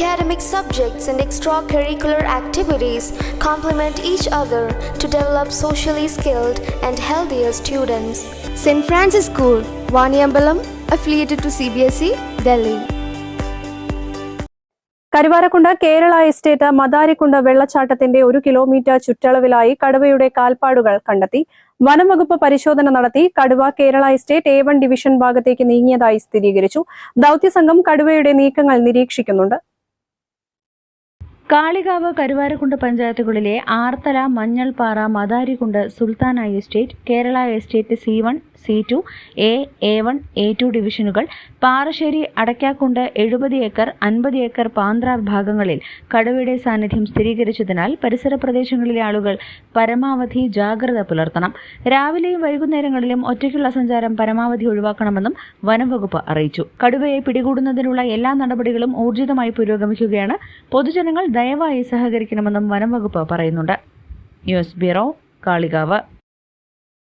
Academic subjects and extracurricular activities complement each other to develop socially skilled and healthier students. St. Francis School, Vaniambalam, affiliated to CBSE, Delhi. Karuvarakundu Kerala estate Madarikkundu വെള്ളച്ചാട്ടത്തിന്റെ ഒരു kilometre ചുറ്റളവിലായി കടുവയുടെ കാൽപ്പാടുകൾ കണ്ടെത്തി വനംവകുപ്പ് പരിശോധന നടത്തി കടുവ Kerala estate A one division ഭാഗത്തേക്ക് നീങ്ങിയതായി സ്ഥിരീകരിച്ചു ദൌത്യസംഘം കടുവയുടെ നീക്കങ്ങൾ നിരീക്ഷിക്കുന്നുണ്ട് കാളികാവ് കരുവാരക്കുണ്ട് പഞ്ചായത്തുകളിലെ Arthala Manjalpara Madarikkundu Sultana estate Kerala estate C one C two A A one A two ഡിവിഷനുകൾ പാറശ്ശേരി അടയ്ക്കാക്കുണ്ട് എഴുപത് ഏക്കർ അൻപത് ഏക്കർ പാന്ത്ര ഭാഗങ്ങളിൽ കടുവയുടെ സാന്നിധ്യം സ്ഥിരീകരിച്ചതിനാൽ പരിസര പ്രദേശങ്ങളിലെ ആളുകൾ പരമാവധി ജാഗ്രത പുലർത്തണം. രാവിലെയും വൈകുന്നേരങ്ങളിലും ഒറ്റയ്ക്കുള്ള സഞ്ചാരം പരമാവധി ഒഴിവാക്കണമെന്നും വനംവകുപ്പ് അറിയിച്ചു. കടുവയെ പിടികൂടുന്നതിനുള്ള എല്ലാ നടപടികളും ഊർജിതമായി പുരോഗമിക്കുകയാണ് പൊതുജനങ്ങൾ ദയവായി സഹകരിക്കണമെന്നും വനംവകുപ്പ് പറയുന്നുണ്ട്. News bureau Kalikavu.